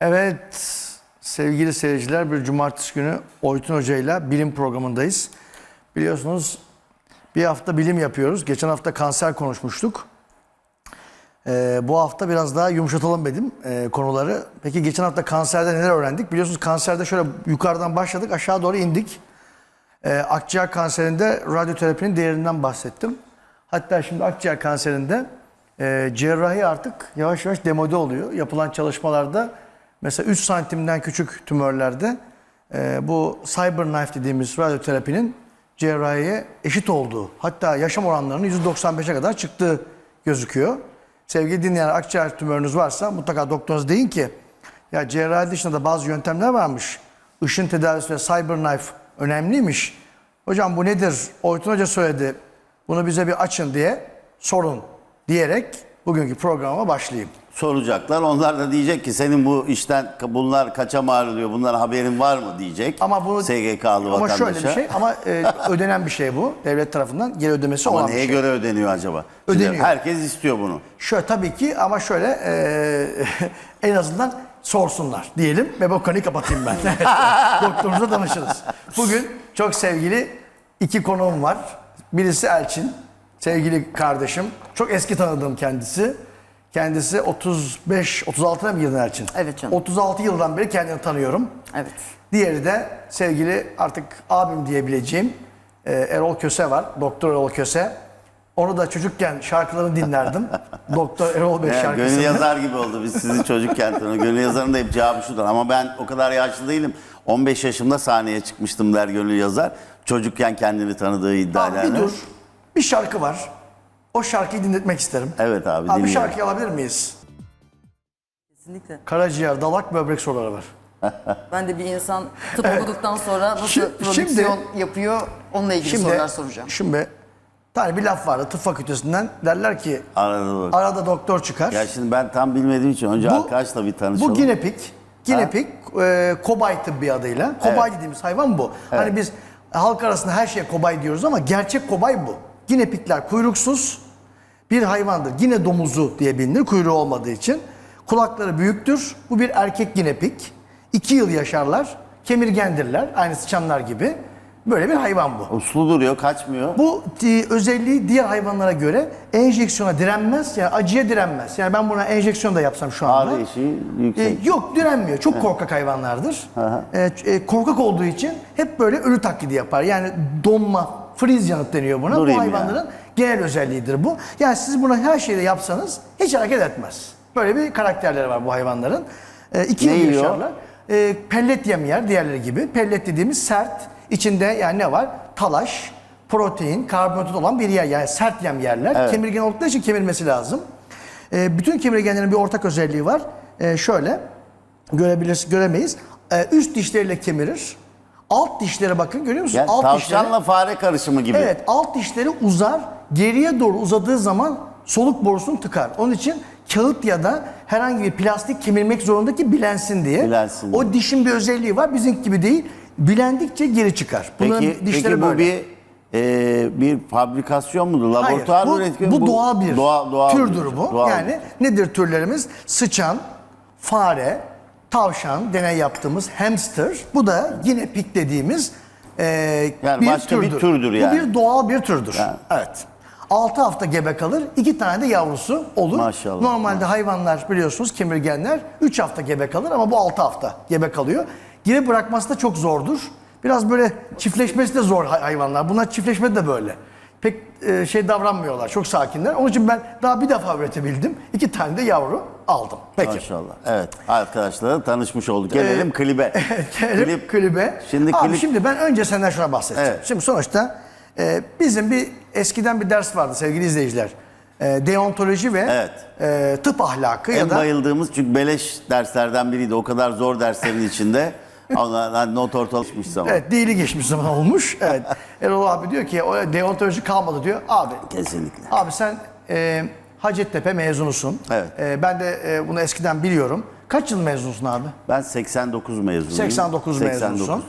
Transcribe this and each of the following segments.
Evet sevgili seyirciler bir cumartesi günü Oytun Hoca ile bilim programındayız. Biliyorsunuz bir hafta bilim yapıyoruz. Geçen hafta kanser konuşmuştuk. Ee, bu hafta biraz daha yumuşatalım dedim e, konuları. Peki geçen hafta kanserde neler öğrendik? Biliyorsunuz kanserde şöyle yukarıdan başladık aşağı doğru indik. Ee, akciğer kanserinde radyoterapinin değerinden bahsettim. Hatta şimdi akciğer kanserinde e, cerrahi artık yavaş yavaş demode oluyor. Yapılan çalışmalarda mesela 3 santimden küçük tümörlerde e, bu CyberKnife dediğimiz radyoterapinin cerrahiye eşit olduğu hatta yaşam oranlarının %95'e kadar çıktığı gözüküyor. Sevgili dinleyen akciğer tümörünüz varsa mutlaka doktorunuza deyin ki ya cerrahi dışında da bazı yöntemler varmış. Işın tedavisi ve CyberKnife önemliymiş. Hocam bu nedir? Oytun Hoca söyledi. Bunu bize bir açın diye sorun diyerek bugünkü programa başlayayım. soracaklar. Onlar da diyecek ki senin bu işten bunlar kaça mal oluyor, bunlara haberin var mı diyecek. Ama bu SGK'lı ama vatandaşa. şöyle bir şey ama e, ödenen bir şey bu. Devlet tarafından geri ödemesi Ama olan bir neye şey. göre ödeniyor acaba? Şimdi Ödeniyor. herkes istiyor bunu. Şöyle tabii ki ama şöyle e, en azından sorsunlar diyelim ve bu konuyu kapatayım ben. Doktorunuza danışırız. Bugün çok sevgili iki konuğum var. Birisi Elçin, sevgili kardeşim. Çok eski tanıdığım kendisi. Kendisi 35, 36'na mı girdin Elçin? Evet canım. 36 yıldan beri kendini tanıyorum. Evet. Diğeri de sevgili artık abim diyebileceğim e, Erol Köse var. Doktor Erol Köse. Onu da çocukken şarkılarını dinlerdim. Doktor Erol Bey Yani şarkısını. gönül yazar gibi oldu biz sizi çocukken tanıyoruz. Gönül yazarın da hep cevabı şudur. Ama ben o kadar yaşlı değilim. 15 yaşımda sahneye çıkmıştım der gönül yazar. Çocukken kendini tanıdığı iddia Abi bir dur. Bir şarkı var. O şarkıyı dinletmek isterim. Evet abi, Abi bir dinliyorum. şarkıyı alabilir miyiz? Kesinlikle. Karaciğer, dalak, böbrek soruları var. Ben de bir insan tıp okuduktan sonra nasıl Şimdi- prodüksiyon yapıyor onunla ilgili Şimdi, sorular soracağım. şimdi tane bir laf vardı tıp fakültesinden. Derler ki Arada bak. arada doktor çıkar. Ya şimdi ben tam bilmediğim için önce Bu- arkadaşla bir tanışalım. Bu ginepik. Ginepik e, kobay tıbbi adıyla. Kobay dediğimiz hayvan bu. Hani biz halk arasında her şeye kobay diyoruz ama gerçek kobay bu. Ginepikler kuyruksuz bir hayvandır. Gine domuzu diye bilinir kuyruğu olmadığı için. Kulakları büyüktür. Bu bir erkek ginepik. İki yıl yaşarlar. Kemirgendirler. Aynı sıçanlar gibi. Böyle bir hayvan bu. Uslu duruyor, kaçmıyor. Bu e, özelliği diğer hayvanlara göre enjeksiyona direnmez, yani acıya direnmez. Yani ben buna enjeksiyon da yapsam şu anda. Ağrı eşiği e, yüksek. yok direnmiyor. Çok korkak hayvanlardır. E, e, korkak olduğu için hep böyle ölü taklidi yapar. Yani donma, freeze yanıt deniyor buna. Durayım bu hayvanların genel özelliğidir bu. Yani siz buna her şeyde yapsanız hiç hareket etmez. Böyle bir karakterleri var bu hayvanların. E, iki Ne yıl yiyor? yaşarlar. E, pellet yem yer diğerleri gibi. Pellet dediğimiz sert. İçinde yani ne var? Talaş, protein, karbonhidrat olan bir yer. Yani sert yem yerler. Kemirgen oldukları için kemirmesi lazım. E, bütün kemirgenlerin bir ortak özelliği var. E, şöyle görebiliriz, göremeyiz. E, üst dişleriyle kemirir. Alt dişlere bakın görüyor musunuz? Yani alt tavşanla fare karışımı gibi. Evet, alt dişleri uzar. Geriye doğru uzadığı zaman soluk borusunu tıkar. Onun için kağıt ya da herhangi bir plastik kemirmek zorunda ki bilensin diye. Bilensin O dişin bir özelliği var. Bizimki gibi değil. Bilendikçe geri çıkar. Bunların Peki, dişleri peki bu böyle. bir e, bir fabrikasyon mudur? Hayır, Laboratuvar bu, üretimi bu doğal bir Doğa- doğal türdür bir- bu. doğal yani nedir türlerimiz? Sıçan, fare, tavşan, deney yaptığımız hamster. Bu da yine pik dediğimiz e, Yani başka bir türdür yani. Bu bir doğal bir türdür. Yani. Evet. 6 hafta gebe kalır. 2 tane de yavrusu olur. Maşallah. Normalde hayvanlar biliyorsunuz kemirgenler 3 hafta gebe kalır ama bu 6 hafta gebe kalıyor. Geri bırakması da çok zordur. Biraz böyle çiftleşmesi de zor hay- hayvanlar. Bunlar çiftleşme de böyle. Pek e, şey davranmıyorlar. Çok sakinler. Onun için ben daha bir defa üretebildim. İki tane de yavru aldım. Peki. Maşallah. Evet. Arkadaşlarla tanışmış olduk. Gelelim klibe. Gelelim klibe. Şimdi Abi klip şimdi ben önce senden şuna bahsedeceğim. Evet. Şimdi sonuçta e, bizim bir eskiden bir ders vardı sevgili izleyiciler. E, deontoloji ve Evet. e, tıp ahlakı ya en da bayıldığımız çünkü beleş derslerden biriydi. O kadar zor derslerin içinde. Ona not ortalamış zaman. evet dili geçmiş zaman olmuş. Evet. Erol abi diyor ki o deontoloji kalmadı diyor. Abi Kesinlikle. Abi sen e, Hacettepe mezunusun. Evet. E, ben de e, bunu eskiden biliyorum. Kaç yıl mezunsun abi? Ben 89 mezunuyum. 89 mezunsun.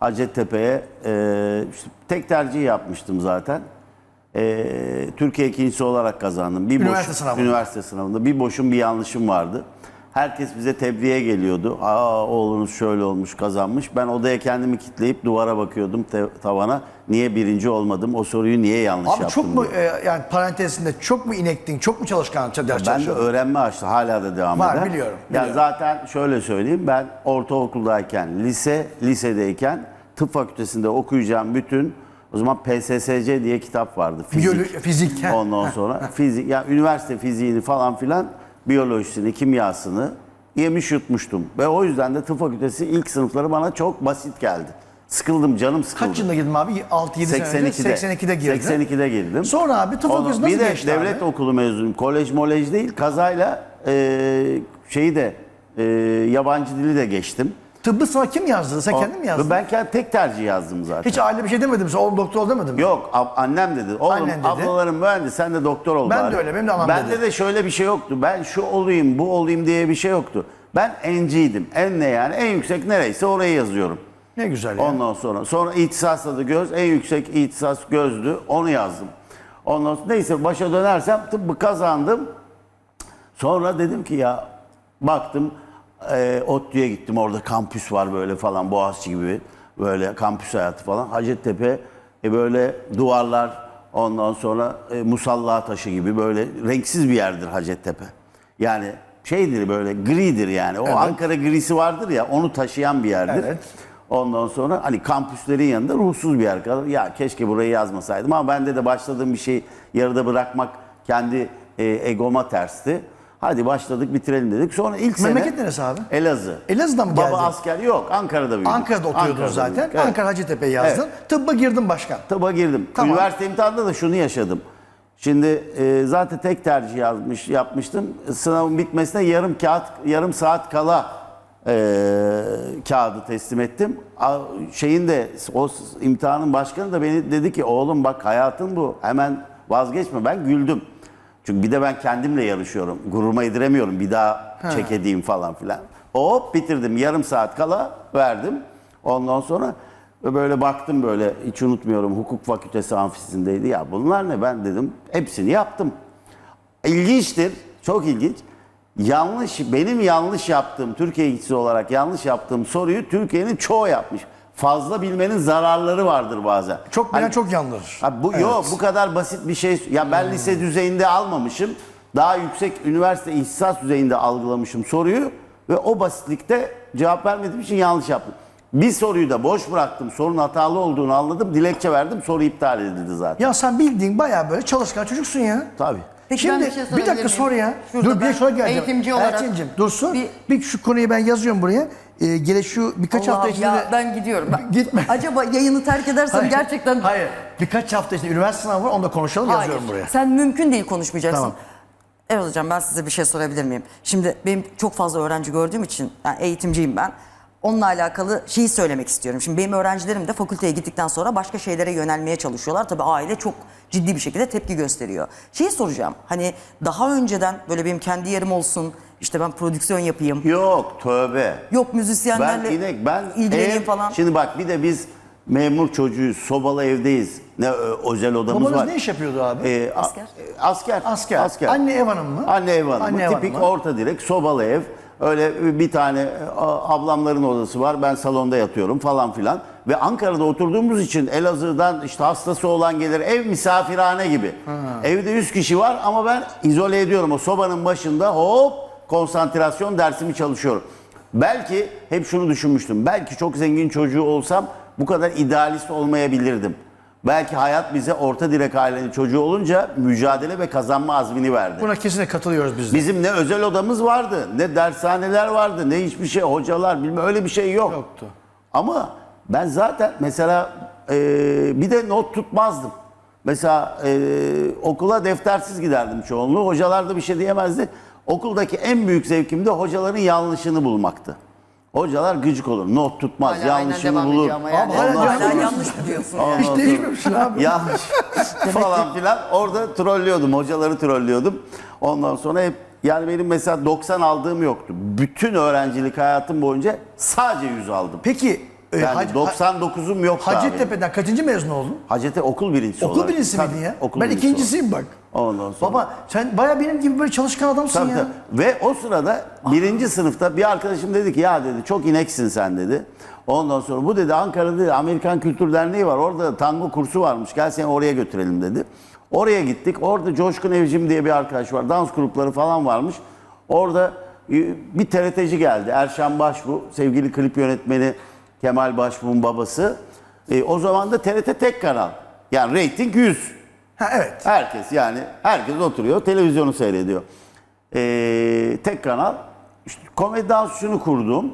Hacettepe'ye e, işte tek tercih yapmıştım zaten. E, Türkiye ikincisi olarak kazandım. Bir Üniversite boş, sınavında. Üniversite sınavında. Bir boşum bir yanlışım vardı. Herkes bize tebriğe geliyordu. Aa oğlunuz şöyle olmuş, kazanmış. Ben odaya kendimi kitleyip duvara bakıyordum tavana. Niye birinci olmadım? O soruyu niye yanlış Abi yaptım çok mu diye. e, yani parantezinde çok mu inektin, çok mu çalışkan ders Ben de öğrenme açtı. Hala da devam Var, eder. biliyorum, Ya biliyorum. zaten şöyle söyleyeyim. Ben ortaokuldayken, lise, lisedeyken tıp fakültesinde okuyacağım bütün o zaman PSSC diye kitap vardı. Fizik. Biyolo- fizik. Ondan sonra fizik. Ya üniversite fiziğini falan filan biyolojisini, kimyasını yemiş yutmuştum. Ve o yüzden de tıp fakültesi ilk sınıfları bana çok basit geldi. Sıkıldım, canım sıkıldı. Kaç yılında girdin abi? 6-7 sene önce 82'de. 82'de girdin. 82'de girdim. Sonra abi tıp fakültesi nasıl Bir de geçti devlet abi? okulu mezunuyum. Kolej molej değil. Kazayla e, şeyi de e, yabancı dili de geçtim. Tıbbı sana kim yazdı? Sen kendin mi yazdın? Ben kendi tek tercih yazdım zaten. Hiç aile bir şey demedi mi? Sen Oğlum doktor ol demedi mi? Yok ab- annem dedi. Oğlum Annen dedi. ablalarım mühendis sen de doktor ol Ben de bari. öyle, benim de anam Bende dedi. de şöyle bir şey yoktu. Ben şu olayım bu olayım diye bir şey yoktu. Ben enciydim. En ne yani en yüksek nereyse orayı yazıyorum. Ne güzel ya. Ondan sonra sonra ihtisasla da göz en yüksek ihtisas gözdü. Onu yazdım. Ondan sonra neyse başa dönersem tıbbı kazandım. Sonra dedim ki ya baktım e, ODTÜ'ye gittim. Orada kampüs var böyle falan Boğaziçi gibi böyle kampüs hayatı falan. Hacettepe e, böyle duvarlar ondan sonra e, musalla taşı gibi böyle renksiz bir yerdir Hacettepe. Yani şeydir böyle gridir yani. O Ankara grisi vardır ya onu taşıyan bir yerdir. Evet. Ondan sonra hani kampüslerin yanında ruhsuz bir yer kalır. Ya keşke burayı yazmasaydım ama bende de başladığım bir şey yarıda bırakmak kendi e, egoma tersti. Hadi başladık bitirelim dedik. Sonra ilk sene... Memleket neresi abi? Elazığ. Elazığ'dan mı Baba geldin? asker yok. Ankara'da büyüdüm. Ankara'da okuyordun Ankara'da zaten. büyüdük, evet. Ankara Hacettepe'ye yazdın. Tıbba girdin başkan. Tıba girdim. Tamam. Üniversite imtihanında da şunu yaşadım. Şimdi e, zaten tek tercih yazmış yapmıştım. Sınavın bitmesine yarım kağıt yarım saat kala e, kağıdı teslim ettim. A- Şeyin de o imtihanın başkanı da beni dedi ki oğlum bak hayatın bu. Hemen vazgeçme. Ben güldüm. Çünkü bir de ben kendimle yarışıyorum. Gururuma yediremiyorum. Bir daha çek edeyim falan filan. Hop bitirdim. Yarım saat kala verdim. Ondan sonra böyle baktım böyle hiç unutmuyorum hukuk fakültesi amfisindeydi. Ya bunlar ne ben dedim. Hepsini yaptım. İlginçtir. Çok ilginç. Yanlış, benim yanlış yaptığım, Türkiye ilgisi olarak yanlış yaptığım soruyu Türkiye'nin çoğu yapmış. Fazla bilmenin zararları vardır bazen. Çok bilen Hani- çok yanılır. Ha, bu yok bu kadar basit bir şey. Ya ben lise düzeyinde almamışım. Daha yüksek üniversite ihtisas düzeyinde algılamışım soruyu ve o basitlikte cevap vermediğim için yanlış yaptım. Bir soruyu da boş bıraktım. Sorunun hatalı olduğunu anladım. Dilekçe verdim. Soru iptal edildi zaten. Ya sen bildiğin bayağı böyle çalışkan çocuksun ya. Tabii. Peki Şimdi ben bir, bir şey sorabilir dakika miyim? sor ya. Şurada Dur bir ben sonra geleceğim. eğitimci olarak Elçincim dursun. Bir, bir- şu konuyu ben yazıyorum buraya. Ee, gele şu birkaç hafta içinde... ya ben gidiyorum. Ben- Gitme. Acaba yayını terk edersem Hayır, gerçekten... Hayır. Birkaç hafta içinde üniversite sınavı var. Onu da konuşalım Hayır. yazıyorum buraya. Sen mümkün değil konuşmayacaksın. Tamam. Evet hocam ben size bir şey sorabilir miyim? Şimdi benim çok fazla öğrenci gördüğüm için yani eğitimciyim ben. Onunla alakalı şeyi söylemek istiyorum. Şimdi benim öğrencilerim de fakülteye gittikten sonra başka şeylere yönelmeye çalışıyorlar. Tabii aile çok ciddi bir şekilde tepki gösteriyor. Şeyi soracağım. Hani daha önceden böyle benim kendi yerim olsun. İşte ben prodüksiyon yapayım. Yok tövbe. Yok Ben müzisyenlerle inek ben ilgileneyim ev- falan. Şimdi bak bir de biz memur çocuğuyuz. Sobalı evdeyiz. Ne özel odamız Babanız var. ne iş yapıyordu abi? Ee, a- Asker. e, asker. Asker. Anne ev hanımı mı? Anne ev hanımı. Anne ev Tipik hanımı. orta direk sobalı ev. Öyle bir tane e, ablamların odası var. Ben salonda yatıyorum falan filan. Ve Ankara'da oturduğumuz için Elazığ'dan işte hastası olan gelir. Ev misafirhane gibi. Evde 100 kişi var ama ben izole ediyorum. O sobanın başında hop konsantrasyon dersimi çalışıyorum. Belki hep şunu düşünmüştüm. Belki çok zengin çocuğu olsam bu kadar idealist olmayabilirdim. Belki hayat bize orta direk ailenin çocuğu olunca mücadele ve kazanma azmini verdi. Buna kesinlikle katılıyoruz biz de. Bizim ne özel odamız vardı, ne dershaneler vardı, ne hiçbir şey, hocalar bilmem öyle bir şey yok. Yoktu. Ama ben zaten mesela e, bir de not tutmazdım. Mesela e, okula deftersiz giderdim çoğunluğu. Hocalar da bir şey diyemezdi. Okuldaki en büyük zevkim de hocaların yanlışını bulmaktı. Hocalar gıcık olur, not tutmaz, Hala aynen yanlışını devam bulur. ediyor ama yani. Abi hala Hala, devam ediyor. yanlış biliyorsun. Hiç değişmemişsin abi. yanlış falan filan. Orada trollüyordum, hocaları trollüyordum. Ondan sonra hep yani benim mesela 90 aldığım yoktu. Bütün öğrencilik hayatım boyunca sadece 100 aldım. Peki e, Yani Hac- 99'um yoktu abi. Hacettepe'den kaçıncı mezun oldun? Hacettepe okul birincisi Okul olarak. birincisi Tabii, miydin ya? okul ben birincisi ikincisiyim bak. Ondan sonra. Baba sen baya benim gibi böyle çalışkan adamsın Tabii, ya. tabii. Ve o sırada birinci sınıfta bir arkadaşım dedi ki ya dedi çok ineksin sen dedi. Ondan sonra bu dedi Ankara'da dedi, Amerikan Kültür Derneği var. Orada tango kursu varmış. Gel seni oraya götürelim dedi. Oraya gittik. Orada Coşkun Evcim diye bir arkadaş var. Dans grupları falan varmış. Orada e, bir TRT'ci geldi. Erşan Başbu, sevgili klip yönetmeni Kemal Başbu'nun babası. E, o zaman da TRT tek kanal. Yani reyting 100. Ha evet. Herkes yani herkes oturuyor televizyonu seyrediyor. Ee, tek kanal. İşte komedi dansçını kurdum.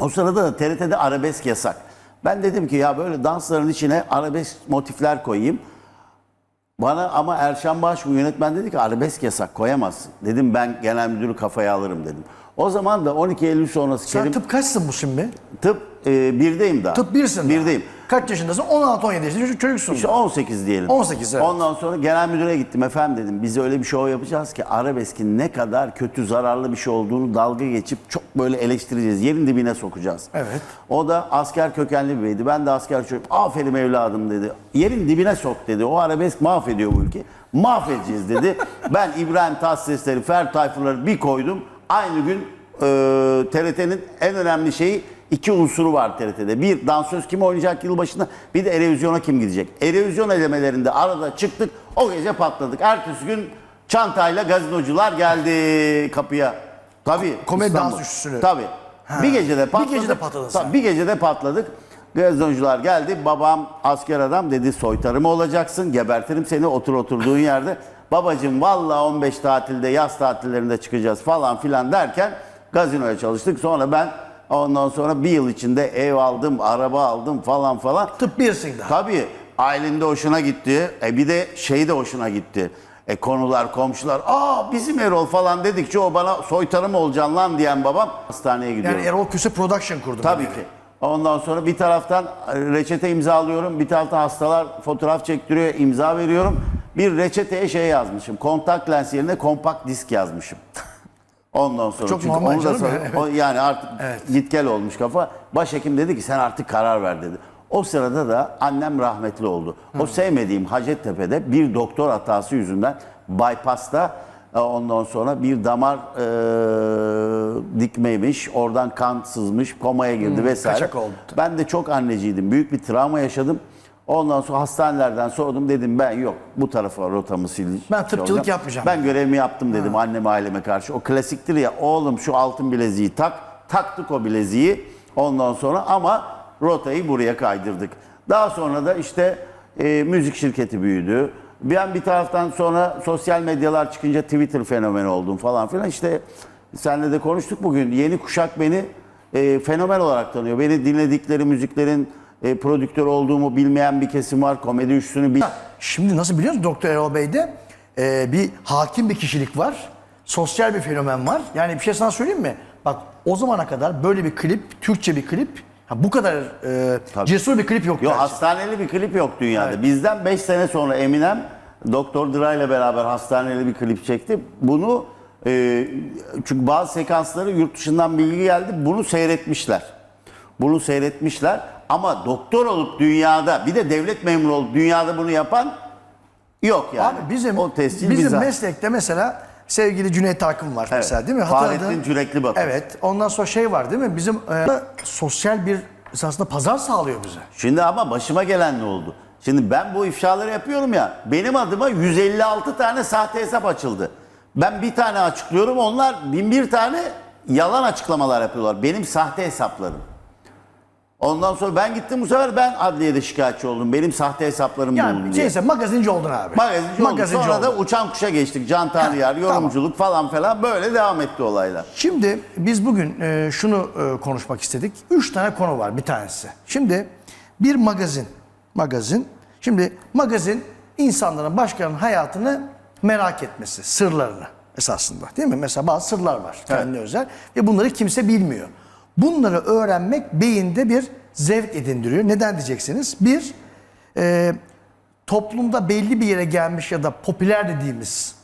O sırada da TRT'de arabesk yasak. Ben dedim ki ya böyle dansların içine arabesk motifler koyayım. Bana ama Erşan Başbuğ yönetmen dedi ki arabesk yasak koyamazsın. Dedim ben genel müdürü kafaya alırım dedim. O zaman da 12 Eylül sonrası Sen Kerim tıp kaçsın bu şimdi? tıp e, birdeyim daha. Tıp birsin. daha. Birdeyim. Kaç yaşındasın? 16-17 yaşında çocuk, çocuksun. İşte daha. 18 diyelim. 18, evet. Ondan sonra genel müdüre gittim. Efendim dedim biz öyle bir şov yapacağız ki arabeskin ne kadar kötü zararlı bir şey olduğunu dalga geçip çok böyle eleştireceğiz. Yerin dibine sokacağız. Evet. O da asker kökenli bir beydi. Ben de asker çocuk. Aferin evladım dedi. Yerin dibine sok dedi. O arabesk mahvediyor bu ülkeyi. Mahvedeceğiz dedi. ben İbrahim Tatlısesleri, Fer Tayfurları bir koydum. Aynı gün e, TRT'nin en önemli şeyi iki unsuru var TRT'de. Bir dansöz kim oynayacak yılbaşında bir de Erevizyon'a kim gidecek. Erevizyon elemelerinde arada çıktık o gece patladık. Ertesi gün çantayla gazinocular geldi kapıya. Tabii. Komedi İstanbul. dans üçlüsünü. Tabii. Bir gecede patladık. gecede patladın sen. Tabii, bir gecede patladık. Gazinocular geldi. Babam asker adam dedi soytarı mı olacaksın? Gebertirim seni otur oturduğun yerde. Babacım vallahi 15 tatilde yaz tatillerinde çıkacağız falan filan derken gazinoya çalıştık. Sonra ben ondan sonra bir yıl içinde ev aldım, araba aldım falan falan. Tıp daha. Tabii ailenin de hoşuna gitti. E bir de şey de hoşuna gitti. E konular, komşular, aa bizim Erol falan dedikçe o bana soytarı mı olacaksın lan diyen babam hastaneye gidiyor. Yani Erol Köse Production kurdum. Tabii yani. ki. Ondan sonra bir taraftan reçete imzalıyorum, bir taraftan hastalar fotoğraf çektiriyor, imza veriyorum. Bir reçeteye şey yazmışım, kontak lens yerine kompakt disk yazmışım. Ondan sonra Çok çünkü normal onu da canım sonra- ya, evet. o yani artık Evet. git gel olmuş kafa. Başhekim dedi ki sen artık karar ver dedi. O sırada da annem rahmetli oldu. O sevmediğim Hacettepe'de bir doktor hatası yüzünden bypass'ta e, ondan sonra bir damar e, dikmeymiş, oradan kan sızmış, komaya girdi vesaire. kaçak oldu. Ben de çok anneciydim. Büyük bir travma yaşadım. Ondan sonra hastanelerden sordum dedim ben yok bu tarafa rotamı sileceğim. Ben tıpçılık yapmayacağım. Ben görevimi yaptım dedim anneme aileme karşı. O klasiktir ya oğlum şu altın bileziği tak. Taktık o bileziği ondan sonra ama rotayı buraya kaydırdık. Daha sonra da işte e, müzik şirketi büyüdü. Ben bir taraftan sonra sosyal medyalar çıkınca Twitter fenomeni oldum falan filan. İşte senle de konuştuk bugün. Yeni kuşak beni e, fenomen olarak tanıyor. Beni dinledikleri müziklerin e, prodüktör olduğumu bilmeyen bir kesim var. Komedi üçlüsünü bil. Şimdi nasıl biliyor musun Doktor Erol Bey'de e, bir hakim bir kişilik var. Sosyal bir fenomen var. Yani bir şey sana söyleyeyim mi? Bak o zamana kadar böyle bir klip, Türkçe bir klip, ha, bu kadar e, Tabii. cesur bir klip yok. Yok hastaneli bir klip yok dünyada. Evet. Bizden 5 sene sonra Eminem Doktor Dre ile beraber hastaneli bir klip çekti. Bunu e, çünkü bazı sekansları yurt dışından bilgi geldi. Bunu seyretmişler. Bunu seyretmişler ama doktor olup dünyada bir de devlet memuru olup dünyada bunu yapan yok yani. Abi bizim o tescil bizim bize. meslekte mesela sevgili Cüneyt Arkın var mesela değil mi? Fahrettin Hatırladığın- Cürekli Batı. Evet. Ondan sonra şey var değil mi? Bizim e, sosyal bir esasında pazar sağlıyor bize. Şimdi ama başıma gelen ne oldu? Şimdi ben bu ifşaları yapıyorum ya. Benim adıma 156 tane sahte hesap açıldı. Ben bir tane açıklıyorum. Onlar bin bir tane yalan açıklamalar yapıyorlar. Benim sahte hesaplarım. Ondan sonra ben gittim bu sefer ben adliyede şikayetçi oldum. Benim sahte hesaplarım bulundu Yani diye. şeyse magazinci oldun abi. Magazinci, oldum. Sonra da oldun. uçan kuşa geçtik. Can Tanrıyar, yorumculuk falan falan böyle devam etti olaylar. Şimdi biz bugün e, şunu e, konuşmak istedik. Üç tane konu var bir tanesi. Şimdi bir magazin. Magazin. Şimdi magazin insanların başkalarının hayatını merak etmesi, sırlarını esasında değil mi? Mesela bazı sırlar var kendine özel ve bunları kimse bilmiyor. Bunları öğrenmek beyinde bir zevk edindiriyor. Neden diyeceksiniz? Bir, e, toplumda belli bir yere gelmiş ya da popüler dediğimiz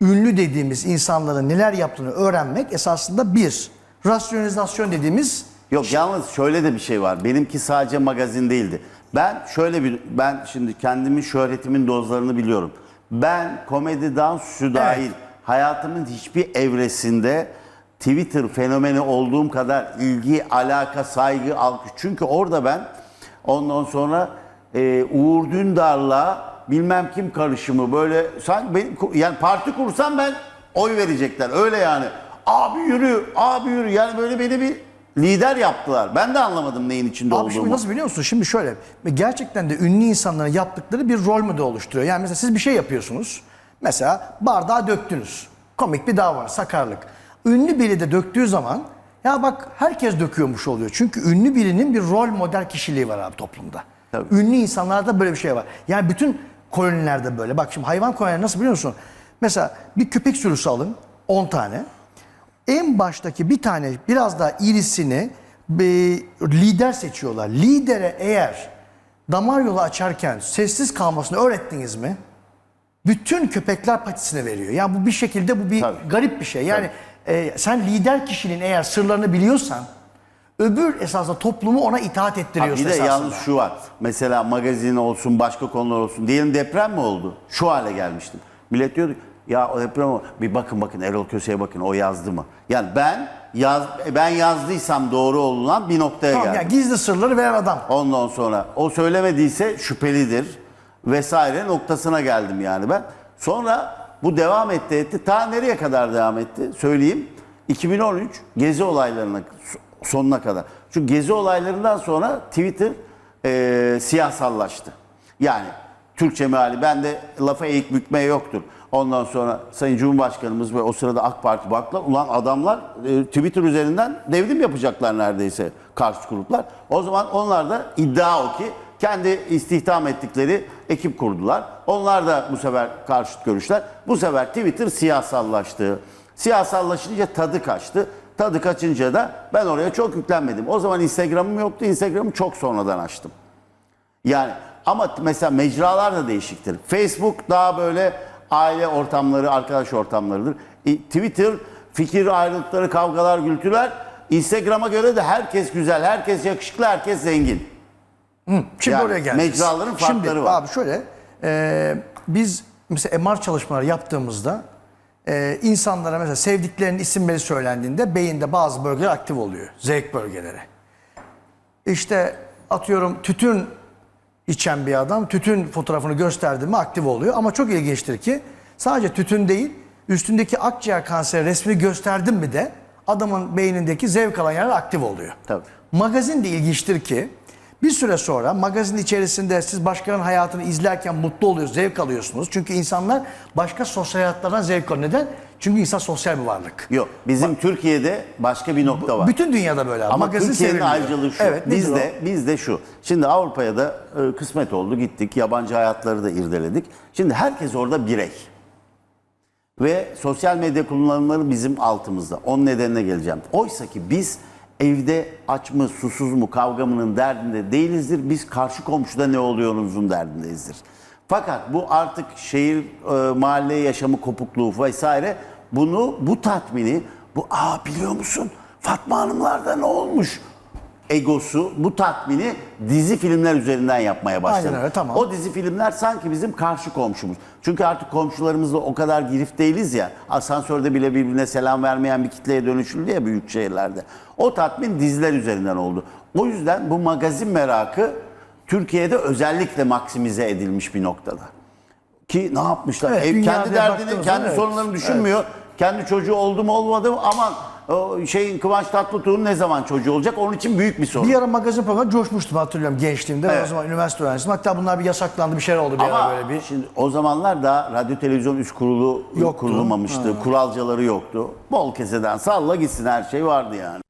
ünlü dediğimiz insanların neler yaptığını öğrenmek esasında bir, rasyonalizasyon dediğimiz Yok yalnız şöyle de bir şey var. Benimki sadece magazin değildi. Ben şöyle bir ben şimdi kendimin şöhretimin dozlarını biliyorum. Ben komedi dans şu dahil hayatımın hiçbir evresinde Twitter fenomeni olduğum kadar ilgi, alaka, saygı, alkış. Çünkü orada ben ondan sonra e, Uğur Dündar'la bilmem kim karışımı böyle sanki benim, yani parti kursam ben oy verecekler. Öyle yani. Abi yürü, abi yürü. Yani böyle beni bir lider yaptılar. Ben de anlamadım neyin içinde Abi şimdi olduğumu. nasıl biliyor musun? Şimdi şöyle. Gerçekten de ünlü insanların yaptıkları bir rol model oluşturuyor. Yani mesela siz bir şey yapıyorsunuz. Mesela bardağı döktünüz. Komik bir davranış, sakarlık. Ünlü biri de döktüğü zaman ya bak herkes döküyormuş oluyor. Çünkü ünlü birinin bir rol model kişiliği var abi toplumda. Tabii. Ünlü insanlarda böyle bir şey var. Yani bütün kolonilerde böyle. Bak şimdi hayvan kolonileri nasıl biliyor musun? Mesela bir köpek sürüsü alın 10 tane. En baştaki bir tane biraz daha irisini bir lider seçiyorlar. Lidere eğer damar yolu açarken sessiz kalmasını öğrettiniz mi? Bütün köpekler patisine veriyor. Yani bu bir şekilde bu bir Tabii. garip bir şey. Yani e, sen lider kişinin eğer sırlarını biliyorsan öbür esasında toplumu ona itaat ettiriyorsun bir de esasında. yalnız şu var. Mesela magazin olsun, başka konular olsun. Diyelim deprem mi oldu? Şu hale gelmiştim. Millet diyordu ya o deprem oldu. Bir bakın bakın Erol Köse'ye bakın o yazdı mı? Yani ben yaz ben yazdıysam doğru olunan bir noktaya Tamam, geldim. yani gizli sırları veren adam. Ondan sonra o söylemediyse şüphelidir vesaire noktasına geldim yani ben. Sonra bu devam etti etti. Ta nereye kadar devam etti? Söyleyeyim. 2013 gezi olaylarına sonuna kadar. Çünkü gezi olaylarından sonra Twitter e, siyasallaştı. Yani Türkçe meali bende lafa eğik bükme yoktur. Ondan sonra Sayın Cumhurbaşkanımız ve o sırada AK Parti baklar ulan adamlar e, Twitter üzerinden devrim yapacaklar neredeyse karşı gruplar. O zaman onlar da iddia o ki kendi istihdam ettikleri ekip kurdular. Onlar da bu sefer karşıt görüşler. Bu sefer Twitter siyasallaştı. Siyasallaşınca tadı kaçtı. Tadı kaçınca da ben oraya çok yüklenmedim. O zaman Instagram'ım yoktu. Instagram'ı çok sonradan açtım. Yani ama mesela mecralar da değişiktir. Facebook daha böyle aile ortamları, arkadaş ortamlarıdır. E, Twitter fikir ayrılıkları, kavgalar, gürültüler. Instagram'a göre de herkes güzel, herkes yakışıklı, herkes zengin. Şimdi Yani oraya geleceğiz. mecraların farkları Şimdi, var. Abi şöyle, e, biz mesela MR çalışmaları yaptığımızda e, insanlara mesela sevdiklerinin isimleri söylendiğinde beyinde bazı bölgeler aktif oluyor. Zevk bölgeleri. İşte atıyorum tütün içen bir adam tütün fotoğrafını gösterdi mi aktif oluyor. Ama çok ilginçtir ki sadece tütün değil üstündeki akciğer kanseri resmini gösterdim mi de adamın beynindeki zevk alan yerler aktif oluyor. Tabii. Magazin de ilginçtir ki bir süre sonra magazin içerisinde siz başkalarının hayatını izlerken mutlu oluyorsunuz, zevk alıyorsunuz. Çünkü insanlar başka sosyal hayatlardan zevk alıyor. Neden? Çünkü insan sosyal bir varlık. Yok, bizim Türkiye'de başka bir nokta var. Bütün dünyada böyle. Ama magazin Türkiye'nin ayrıcalığı şu. Evet, bizde, bizde şu. Şimdi Avrupa'ya da e, kısmet oldu. Gittik. Yabancı hayatları da irdeledik. Şimdi herkes orada birey. Ve sosyal medya kullanımları bizim altımızda. Onun nedenine geleceğim. Oysa ki biz evde aç mı, susuz mu, kavgamının derdinde değilizdir. Biz karşı komşuda ne oluyoruzun derdindeyizdir. Fakat bu artık şehir, e, mahalle yaşamı kopukluğu vesaire bunu, bu tatmini, bu aa biliyor musun Fatma Hanımlarda ne olmuş? Egosu bu tatmini dizi filmler üzerinden yapmaya başladı. Aynen öyle, tamam. O dizi filmler sanki bizim karşı komşumuz. Çünkü artık komşularımızla o kadar girif değiliz ya. Asansörde bile birbirine selam vermeyen bir kitleye dönüşüldü ya büyük şehirlerde. O tatmin diziler üzerinden oldu. O yüzden bu magazin merakı Türkiye'de özellikle maksimize edilmiş bir noktada. Ki ne yapmışlar? Evet, Ev kendi derdini, kendi evet. sorunlarını düşünmüyor. Kendi çocuğu oldu mu olmadı mı aman o şeyin Kıvanç Tatlıtuğ'un ne zaman çocuğu olacak onun için büyük bir sorun. Bir ara magazin programı coşmuştum hatırlıyorum gençliğimde. Evet. O zaman üniversite öğrencisiydim. Hatta bunlar bir yasaklandı bir şeyler oldu bir Ama ara böyle bir. şimdi o zamanlar da radyo televizyon üst kurulu Yoktu. kurulmamıştı. Kuralcaları yoktu. Bol keseden salla gitsin her şey vardı yani.